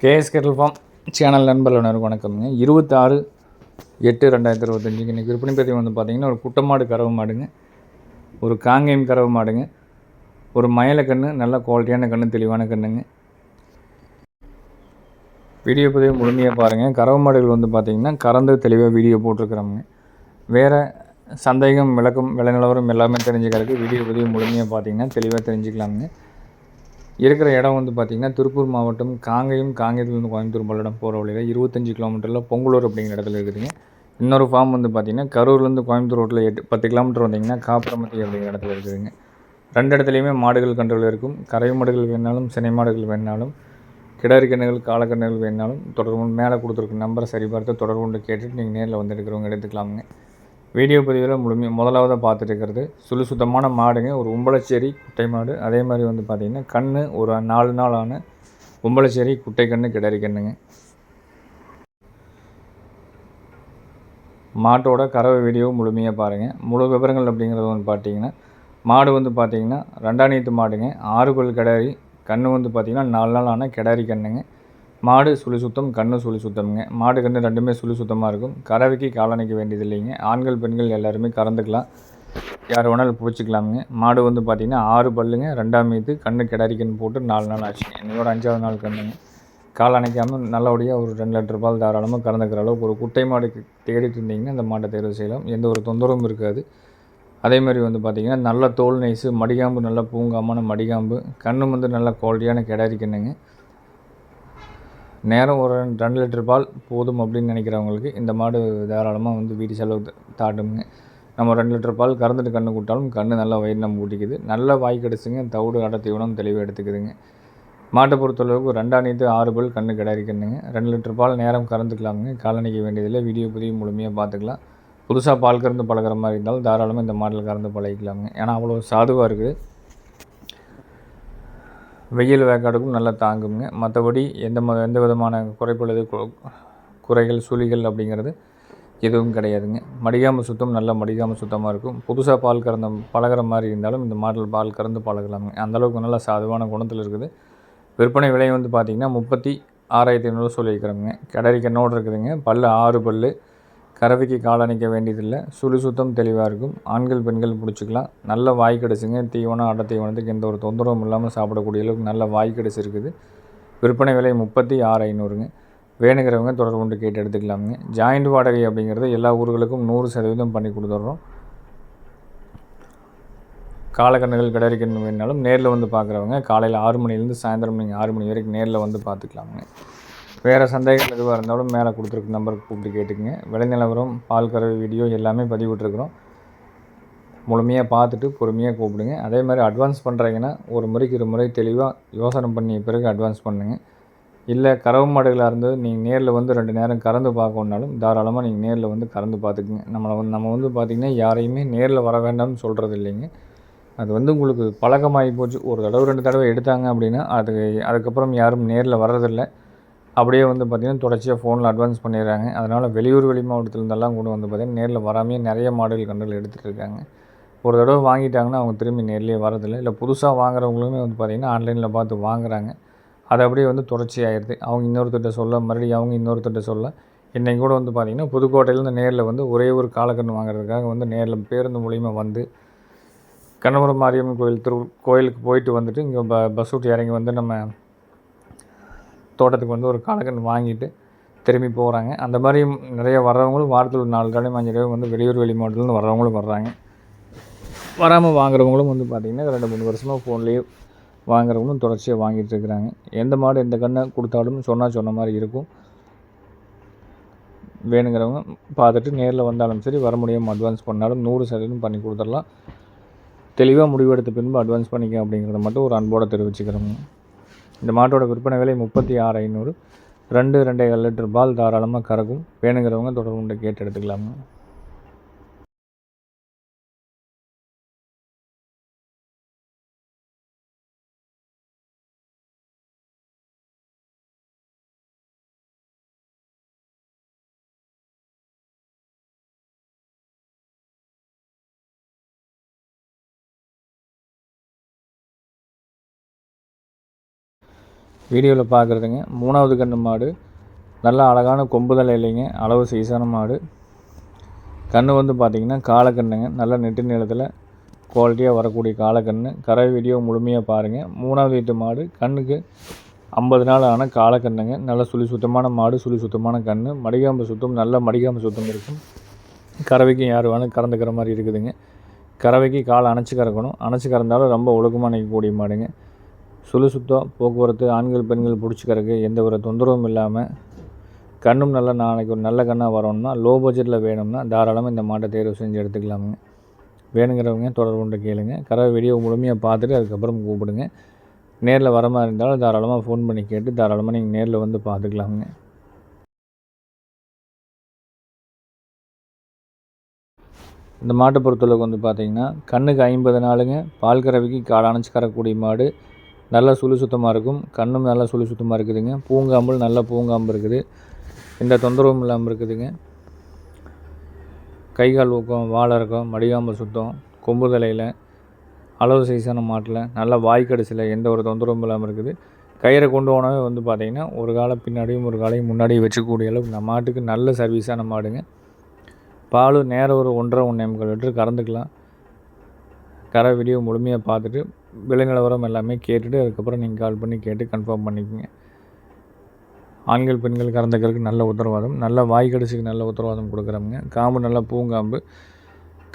KS kettle form channel நண்பர்கள் அனைவருக்கும் வணக்கம்ங்க. இருபத்தாறு எட்டு ரெண்டாயிரத்தி இருபத்தஞ்சுக்கு இன்றைக்கி விற்பனை பதிவு வந்து பார்த்திங்கன்னா ஒரு குட்டமாடு கறவை மாடுங்க. ஒரு காங்கேயம் கறவை மாடுங்க. ஒரு மயில கன்று நல்ல குவாலிட்டியான கன்று தெளிவான கன்றுங்க வீடியோ பதிவு முழுமையாக பாருங்கள் கறவை மாடுகள் வந்து பார்த்திங்கன்னா கறந்து தெளிவாக வீடியோ போட்டிருக்கிறோங்க வேறு சந்தேகம் விளக்கம் விலை நிலவரம் எல்லாமே தெரிஞ்சுக்கிறதுக்கு வீடியோ பதிவு முழுமையாக பார்த்தீங்கன்னா தெளிவாக தெரிஞ்சுக்கலாமுங்க. இருக்கிற இடம் வந்து பார்த்திங்கன்னா திருப்பூர் மாவட்டம் காங்கேயம் காங்கேயத்துலேருந்து கோயம்புத்தூர் பல்லடம் போகிற வழியில் இருபத்தஞ்சி கிலோமீட்டரில் பொங்கலூர் அப்படிங்கிற இடத்துல இருக்குதுங்க. இன்னொரு ஃபார்ம் வந்து பார்த்திங்கன்னா கரூர்லேருந்து கோயம்புத்தூர் ரோட்டில் எட்டு பத்து கிலோமீட்டர் வந்தீங்கன்னா காப்பரமத்தி அப்படிங்கிற இடத்துல இருக்குதுங்க. ரெண்டு இடத்துலையுமே மாடுகள் கன்றுகள் இருக்கும். கரை மாடுகள் வேணாலும் சினை மாடுகள் வேணாலும் கிடாரி கண்ணுகள் காலக்கண்ணுகள் வேணாலும் தொடர்பு மேலே கொடுத்துருக்க நம்பரை சரிபார்த்து தொடர்பு கொண்டு கேட்டுட்டு நீங்கள் நேரில் வந்து எடுக்கிறவங்க எடுத்துக்கலாமுங்க. வீடியோ பதிவில் முழுமையாக முதலாவதாக பார்த்துட்டு இருக்கிறது சுழு சுத்தமான மாடுங்க ஒரு உம்பளச்சேரி குட்டை மாடு. அதே மாதிரி வந்து பார்த்திங்கன்னா கண் ஒரு நாலு நாள் ஆன உம்பளச்சேரி குட்டை கன்று கிடறி கண்ணுங்க. மாட்டோட கறவை வீடியோ முழுமையாக பாருங்கள் முழு விவரங்கள் அப்படிங்கிறது வந்து பார்த்தீங்கன்னா மாடு வந்து பார்த்திங்கன்னா ரெண்டாணியத்து மாடுங்க. ஆறு கொல் கிடாரி கன்று வந்து பார்த்திங்கன்னா நாலு நாள் ஆன கிடாரி கண்ணுங்க. மாடு சுழி சுத்தம் கண்ணு சுழி சுத்தம்ங்க. மாடு கன்று ரெண்டுமே சுழி சுத்தமாக இருக்கும். கறவைக்கு காலணிக்க வேண்டியது இல்லைங்க. ஆண்கள் பெண்கள் எல்லாருமே கறந்துக்கலாம். யார் வேணாலும் பிடிச்சிக்கலாமுங்க மாடு வந்து பார்த்திங்கன்னா ஆறு பல்லுங்க ரெண்டாம் மீது கண்ணு கிடரிக்கன்னு போட்டு நாலு நாள் ஆச்சுங்க. இன்னொரு அஞ்சாவது நாள் கண்ணுங்க. கால் அணைக்காமல் நல்லபடியாக ஒரு ரெண்டு லிட்டர் பால் தாராளமாக கறந்துக்கிற அளவுக்கு ஒரு குட்டை மாடுக்கு தேடிட்டு இருந்தீங்கன்னா அந்த மாட்டை தேர்வு செய்யலாம். எந்த ஒரு தொந்தரவும் இருக்காது. அதே மாதிரி வந்து பார்த்திங்கன்னா நல்ல தோல் நைஸு மடிகாம்பு நல்ல பூங்காமான மடிகாம்பு கண்ணு வந்து நல்ல குவாலிட்டியான கிடாரி நேரம் ஒரு ரெண்டு லிட்டர் பால் போதும் அப்படின்னு நினைக்கிறவங்களுக்கு இந்த மாடு தாராளமாக வந்து வீட்டு செலவு தாட்டுங்க நம்ம ரெண்டு லிட்டர் பால் கறந்துட்டு கன்று கூட்டாலும் கண் நல்லா வயிறு நம்ம ஊட்டிக்குது. நல்ல வாய் கிடச்சிங்க தவிடு அடை உணவு தெளிவாக எடுத்துக்குதுங்க. மாட்டை பொறுத்தளவுக்கு ரெண்டாணித்து ஆறு பால் கண்ணு கிடாரி கண்ணுங்க ரெண்டு லிட்டர் பால் நேரம் கறந்துக்கலாமுங்க. காலணிக்க வேண்டியதில்லை வீடியோ பதிவு முழுமையாக பார்த்துக்கலாம் புதுசாக பால் கறந்து பழகிற மாதிரி இருந்தாலும் தாராளமாக இந்த மாடல் கறந்து பழகிக்கலாமுங்க. ஏன்னா அவ்வளோ சாதுவாக இருக்குது. வெயில் வேக்காடுக்கும் நல்லா தாங்குங்க மற்றபடி எந்த ம எந்த விதமான குறைப்பழுது குறைகள் சுழிகள் அப்படிங்கிறது எதுவும் கிடையாதுங்க. மடிகாம சுத்தம் நல்லா மடிகாம சுத்தமாக இருக்கும். புதுசாக பால் கறந்த பழகிற மாதிரி இருந்தாலும் இந்த மாடல் பால் கறந்து பழகலாமுங்க அந்தளவுக்கு நல்லா சாதுவான குணத்தில் இருக்குது. விற்பனை விலை வந்து பார்த்திங்கன்னா முப்பத்தி ஆறாயிரத்தி ஐநூறு சொல்லியிருக்கிறோங்க. கிடரி கண்ணோடு இருக்குதுங்க. பல் ஆறு பல் கறவைக்கு காலணிக்க வேண்டியதில்லை. சுழி சுத்தம் தெளிவாக இருக்கும். ஆண்கள் பெண்கள் பிடிச்சிக்கலாம். நல்ல வாய் கிடச்சிங்க. தீவனம் அடை தீவனத்துக்கு எந்த ஒரு தொந்தரவும் இல்லாமல் சாப்பிடக்கூடிய அளவுக்கு நல்ல வாய் கிடச்சிருக்குது. விற்பனை விலை முப்பத்தி ஆறு ஐநூறுங்க. வேணுங்கிறவங்க தொடர்பு கொண்டு கேட்டு எடுத்துக்கலாமுங்க. ஜாயிண்ட் வாடகை அப்படிங்கிறது எல்லா ஊர்களுக்கும் நூறு சதவீதம் பண்ணி கொடுத்துட்றோம். காலக்கண்ணுகள் கிடைக்கணும் வேணாலும் நேரில் வந்து பார்க்குறவங்க காலையில் ஆறு மணிலேருந்து சாயந்தரம் நீங்கள் ஆறு மணி வரைக்கும் நேரில் வந்து பார்த்துக்கலாமுங்க வேறு சந்தேகங்கள் எதுவாக இருந்தாலும் மேலே கொடுத்துருக்க நம்பருக்கு கூப்பிட்டு கேட்டுக்குங்க. விலை நிலவரம் பால் கறவை வீடியோ எல்லாமே பதிவிட்டுருக்குறோம். முழுமையாக பார்த்துட்டு பொறுமையாக கூப்பிடுங்க. அதே மாதிரி அட்வான்ஸ் பண்ணுறீங்கன்னா ஒரு முறைக்கு இரு முறை தெளிவாக யோசனை பண்ணிய பிறகு அட்வான்ஸ் பண்ணுங்கள் இல்லை கறவு மாடுகளாக இருந்தது நீங்கள் நேரில் வந்து ரெண்டு நேரம் கறந்து பார்க்கணுன்னாலும் தாராளமாக நீங்கள் நேரில் வந்து கறந்து பார்த்துக்குங்க. நம்மளை வந்து நம்ம வந்து பார்த்திங்கன்னா யாரையுமே நேரில் வர வேண்டாம்னு சொல்கிறது இல்லைங்க. அது வந்து உங்களுக்கு பழக்கமாகி போச்சு. ஒரு தடவை ரெண்டு தடவை எடுத்தாங்க அப்படின்னா அது அதுக்கப்புறம் யாரும் நேரில் வர்றதில்லை. அப்படியே வந்து பார்த்திங்கன்னா தொடர்ச்சியாக ஃபோனில் அட்வான்ஸ் பண்ணிடுறாங்க. அதனால் வெளியூர் வெளி மாவட்டத்துலேருந்தெல்லாம் கூட வந்து பார்த்திங்கன்னா நேரில் வராமையே நிறைய மாடல் கன்றுகள் எடுத்துகிட்டு இருக்காங்க. ஒரு தடவை வாங்கிட்டாங்கன்னா அவங்க திரும்பி நேர்லேயே வரதில்லை இல்லை புதுசாக வாங்குறவங்களுமே வந்து பார்த்திங்கன்னா ஆன்லைனில் பார்த்து வாங்குறாங்க. அது அப்படியே வந்து தொடர்ச்சி ஆயிடுது அவங்க இன்னொருத்தர்கிட்ட சொல்ல மறுபடியும் அவங்க இன்னொருத்தர்கிட்ட சொல்ல இன்றைக்கி கூட வந்து பார்த்திங்கன்னா புதுக்கோட்டையிலேருந்து நேரில் வந்து ஒரே ஒரு காலக்கண் வாங்குறதுக்காக வந்து நேரில் பேருந்து மூலிமா வந்து கண்ணபுரம் மாரியம்மன் கோயில் திரு கோயிலுக்கு போயிட்டு வந்துட்டு இங்கே ப பஸ் விட்டு இறங்கி வந்து நம்ம தோட்டத்துக்கு வந்து ஒரு காலக்கன்று வாங்கிட்டு திரும்பி போகிறாங்க அந்த மாதிரி நிறைய வர்றவங்களும் வாரத்தில் ஒரு நாலு தடவை அஞ்சு தடவை வந்து வெளியூர் வெளி மாவட்டத்துலேருந்து வர்றவங்களும் வர்றாங்க. வராமல் வாங்குறவங்களும் வந்து பார்த்திங்கன்னா ரெண்டு மூணு வருஷமாக ஃபோன்லேயே வாங்குறவங்களும் தொடர்ச்சியாக வாங்கிட்டு இருக்கிறாங்க. எந்த மாடு எந்த கண்ணை கொடுத்தாலும் சொன்னால் சொன்ன மாதிரி இருக்கும். வேணுங்கிறவங்க பார்த்துட்டு நேரில் வந்தாலும் சரி வர முடியாமல் அட்வான்ஸ் பண்ணாலும் நூறு சதவீதம் பண்ணி கொடுத்துடலாம். தெளிவாக முடிவெடுத்த பின்பு அட்வான்ஸ் பண்ணிக்க அப்படிங்கிறத மட்டும் ஒரு அன்போடு தெரிவிச்சுக்கிறோங்க. இந்த மாட்டோட விற்பனை விலை முப்பத்தி ஆறு ஐநூறு. ரெண்டு ரெண்டே லிட்டர் பால் தாராளமாக கறக்கும். வேணுங்கிறவங்க தொடர்பு கொண்டு கேட்டு எடுத்துக்கலாமா? வீடியோவில் பார்க்குறதுங்க மூணாவது கன்று மாடு. நல்ல அழகான கொம்புதல் இல்லைங்க. அளவு சைஸான மாடு. கன்று வந்து பார்த்திங்கன்னா காலக்கண்ணுங்க நல்ல நெட்டு நிலத்தில் குவாலிட்டியாக வரக்கூடிய காலக்கன்று கரை வீடியோ முழுமையாக பாருங்கள் மூணாவது வீட்டு மாடு. கண்ணுக்கு ஐம்பது நாள் ஆன காலக்கண்ணுங்க நல்ல சுழி சுத்தமான மாடு சுழி சுத்தமான கன்று மடிகாம்பு சுத்தம் நல்ல மடிகாம்பு சுத்தம் இருக்கும். கறவைக்கும் யார் வேணும் கறந்துக்கிற மாதிரி இருக்குதுங்க. கறவைக்கு கால் அணைச்சி கறக்கணும். அணைச்சி கறந்தாலும் ரொம்ப ஒழுக்கமாக நிற்கக்கூடிய மாடுங்க. சுத்தம் போக்குவரத்து ஆண்கள் பெண்கள் பிடிச்சிக்கிறதுக்கு எந்த ஒரு தொந்தரவும் இல்லாமல் கண்ணும் நல்லா நாளைக்கு ஒரு நல்ல கண்ணாக வரணும்னா லோ பட்ஜெட்டில் வேணும்னா தாராளமாக இந்த மாட்டை தேர்வு செஞ்சு எடுத்துக்கலாமுங்க. வேணுங்கிறவங்க தொடர்பு கொண்டு கேளுங்க. கறவை வீடியோ முழுமையாக பார்த்துட்டு அதுக்கப்புறம் கூப்பிடுங்க. நேரில் வர மாதிரி இருந்தாலும் தாராளமாக ஃபோன் பண்ணி கேட்டு தாராளமாக நீங்கள் நேரில் வந்து பார்த்துக்கலாமுங்க. இந்த மாட்டை பொறுத்தளவுக்கு வந்து பார்த்திங்கன்னா கண்ணுக்கு ஐம்பது நாளுங்க பால் கறவைக்கு காடானச்சு கரக்கூடிய கறக்கூடிய மாடு நல்லா சுழி சுத்தமாக இருக்கும். கண்ணும் நல்லா சுழி சுத்தமாக இருக்குதுங்க. பூங்காம்பல் நல்ல பூங்காம்பு இருக்குது. எந்த தொந்தரவும் இல்லாமல் இருக்குதுங்க. கை கால் ஊக்கம் வாழை இருக்கும் மடிகாம்பல் சுத்தம் கொம்பு தலையில் அளவு சைஸான மாட்டில் நல்லா வாய்க்கடைசியில் எந்த ஒரு தொந்தரவும் இல்லாமல் இருக்குது. கயிறை கொண்டு போனவே வந்து பார்த்திங்கன்னா ஒரு காலம் பின்னாடியும் ஒரு காலையும் முன்னாடியும் வச்சுக்கூடிய அளவுக்கு நம்ம மாட்டுக்கு நல்ல சர்வீஸான மாடுங்க. பால் நேரம் ஒரு ஒன்றரை ஒன்றே முக்கால் லிட்டர் கறந்துக்கலாம். கரை வீடியோ முழுமையாக பார்த்துட்டு விலை நிலவரம் எல்லாமே கேட்டுட்டு அதுக்கப்புறம் நீங்கள் கால் பண்ணி கேட்டு கன்ஃபார்ம் பண்ணிக்கோங்க. ஆண்கள் பெண்கள் கறந்துக்கிறதுக்கு நல்ல உத்தரவாதம் நல்ல வாய் கடிச்சுக்கு நல்ல உத்தரவாதம் கொடுக்குறவங்க. காம்பு நல்லா பூங்காம்பு.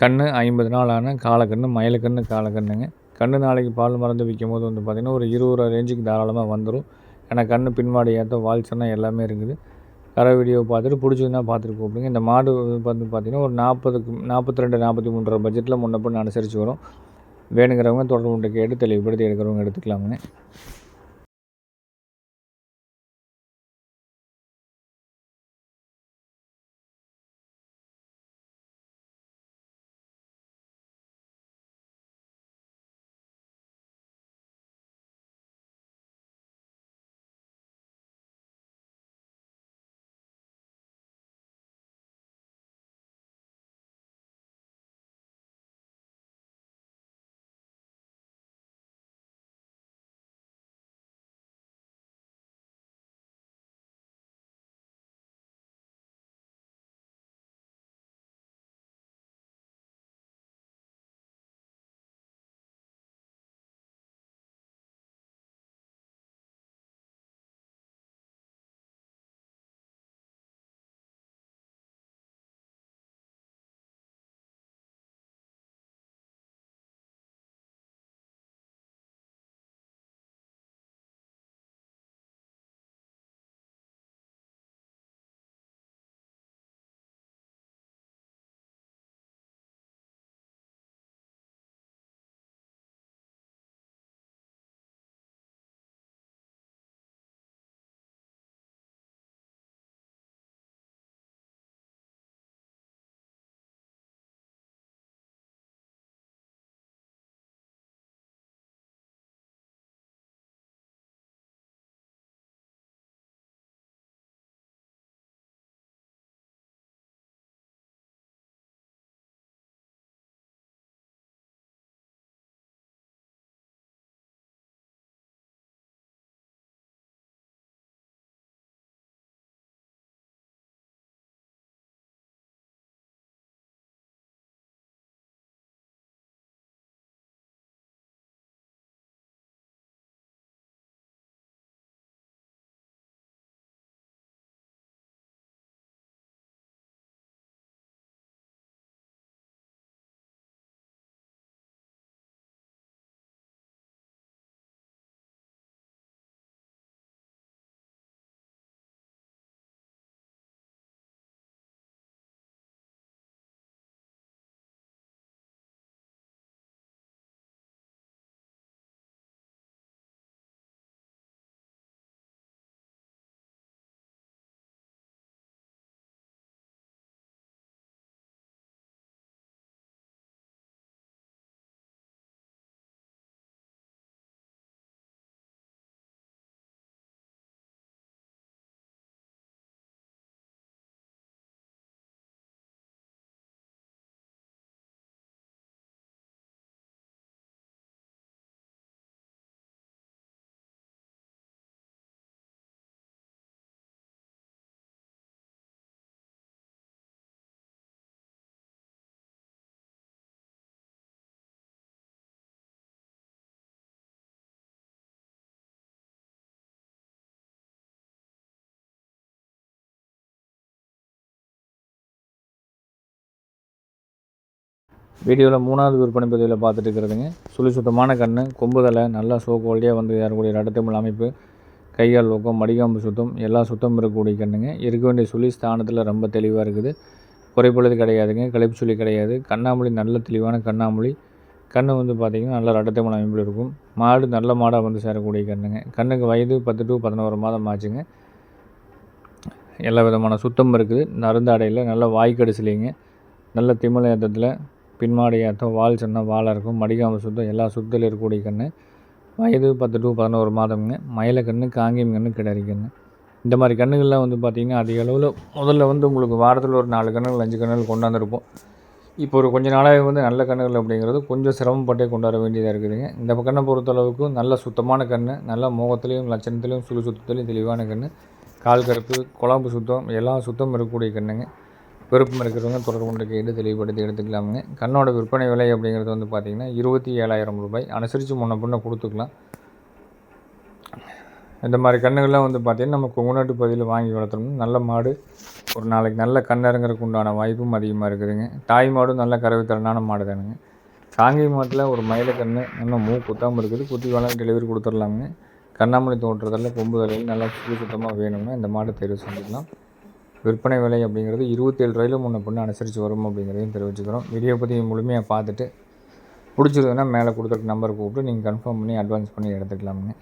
கன்று ஐம்பது நாள் ஆன காலக்கன்று மயிலக்கன்று காலக்கண்ணுங்க. கன்று நாளைக்கு பால் மறந்து விற்கும் போது வந்து பார்த்திங்கன்னா ஒரு இருபது ரூபா ரேஞ்சுக்கு தாராளமாக வந்துடும் ஏன்னா கன்று பின்மாடி ஏற்ற வால் சொன்னால் எல்லாமே இருக்குது. கரை வீடியோ பார்த்துட்டு பிடிச்சதுன்னா பார்த்துட்டு கூப்பிடுங்க. இந்த மாடு வந்து பார்த்திங்கன்னா ஒரு நாற்பதுக்கு நாற்பத்தி ரெண்டு நாற்பத்தி மூன்றரை பட்ஜெட்டில் முன்னப்பண்ணு அனுசரித்து வரும். வேணுங்கிறவங்க தொடர்பு கொண்டு கேட்டு தெளிவுபடுத்தி எடுக்கிறவங்க எடுத்துக்கலாமுங்க வீடியோவில் மூணாவது விற்பனை பதிவில் பார்த்துட்டு இருக்கிறதுங்க. சுழி சுத்தமான கண் கொம்புதலை நல்லா சோ குவாலிட்டியாக வந்து ஏறக்கூடிய ரட்டத்தமிழ் அமைப்பு கையால் ஊக்கம் மடிகாம்பு சுத்தம் எல்லா சுத்தம் இருக்கக்கூடிய கண்ணுங்க. இருக்க வேண்டிய சுழி ஸ்தானத்தில் ரொம்ப தெளிவாக இருக்குது. குறைப்பொழுது கிடையாதுங்க கழிப்பு சுழி கிடையாது. கண்ணாமொழி நல்ல தெளிவான கண்ணாமொழி. கண் வந்து பார்த்திங்கன்னா நல்ல ரட்டத்தமிழ் அமைப்பில் இருக்கும். மாடு நல்ல மாடாக வந்து சேரக்கூடிய கண்ணுங்க. கண்ணுக்கு வயது பத்து டு பதினோரு மாதம் ஆச்சுங்க. எல்லா விதமான சுத்தம் இருக்குது. நருந்தாடையில் நல்ல வாய்க்கடிசிலிங்க நல்ல திமிழ் ஏற்றத்தில் பின்மாடி ஏற்றம் வால் சின்ன வாழை இருக்கும் மடிக்காமல் சுத்தம் எல்லா சுத்தத்தில் இருக்கக்கூடிய கன்று வயது பத்து டு பதினோரு மாதம்ங்க. மயில கன்று காங்கேயம் கன்று கிடரி கன்று இந்த மாதிரி கன்றுகள்லாம் வந்து பார்த்திங்கன்னா அதிக அளவில் முதல்ல வந்து உங்களுக்கு வாரத்தில் ஒரு நாலு கன்றுகள் அஞ்சு கன்றுகள் கொண்டாந்துருப்போம். இப்போ ஒரு கொஞ்ச நாளாகவே வந்து நல்ல கன்றுகள் அப்படிங்கிறது கொஞ்சம் சிரமப்பட்டே கொண்டாட வேண்டியதாக இருக்குதுங்க. இந்த கண்ணை பொறுத்தளவுக்கு நல்ல சுத்தமான கன்று நல்ல முகத்துலேயும் லட்சணத்துலேயும் சுழு சுத்தத்துலேயும் தெளிவான கன்று கால் கருப்பு குழம்பு சுத்தம் எல்லா சுத்தம் இருக்கக்கூடிய கண்ணுங்க. விருப்பம் இருக்கிறவங்க தொடர்பு கொண்டு கேட்டு தெளிவுபடுத்தி எடுத்துக்கலாமுங்க. கண்ணோட விற்பனை விலை அப்படிங்கிறது வந்து பார்த்திங்கன்னா இருபத்தி ஏழாயிரம் ரூபாய். அனுசரித்து முன்ன பின்ன கொடுத்துக்கலாம். இந்த மாதிரி கண்ணுகள்லாம் வந்து பார்த்திங்கன்னா நம்ம கொங்குநாட்டு பகுதியில் வாங்கி வளர்த்தோம்னா நல்ல மாடு ஒரு நாளைக்கு நல்ல கண்ணறங்கிறதுக்கு உண்டான வாய்ப்பும் அதிகமாக இருக்குதுங்க. தாய் மாடும் நல்ல கறவை திறனான மாடு தானுங்க. சாங்கி மாட்டில் ஒரு மயில கன்று இன்னும் மூ குத்தாமல் இருக்குது. குத்தி வேலை டெலிவரி கொடுத்துடலாமுங்க. கண்ணாமணி தோன்றதில் கொம்பு வேலையில் நல்லா சுத்தமாக சுத்தமாக வேணும்னா இந்த மாடு தேர்வு செஞ்சுக்கலாம். விற்பனை விலை அப்படிங்கிறது இருபத்தேழு ரூபாயிலும் முன்ன பொண்ணு அனுசரித்து வரும் அப்படிங்கிறதையும் தெரிவிச்சுக்கிறோம். வீடியோ பற்றி முழுமையாக பார்த்துட்டு பிடிச்சிருதுன்னா மேலே கொடுத்துருக்க நம்பர் கூப்பிட்டு நீங்கள் கன்ஃபார்ம் பண்ணி அட்வான்ஸ் பண்ணி எடுத்துக்கலாமுங்க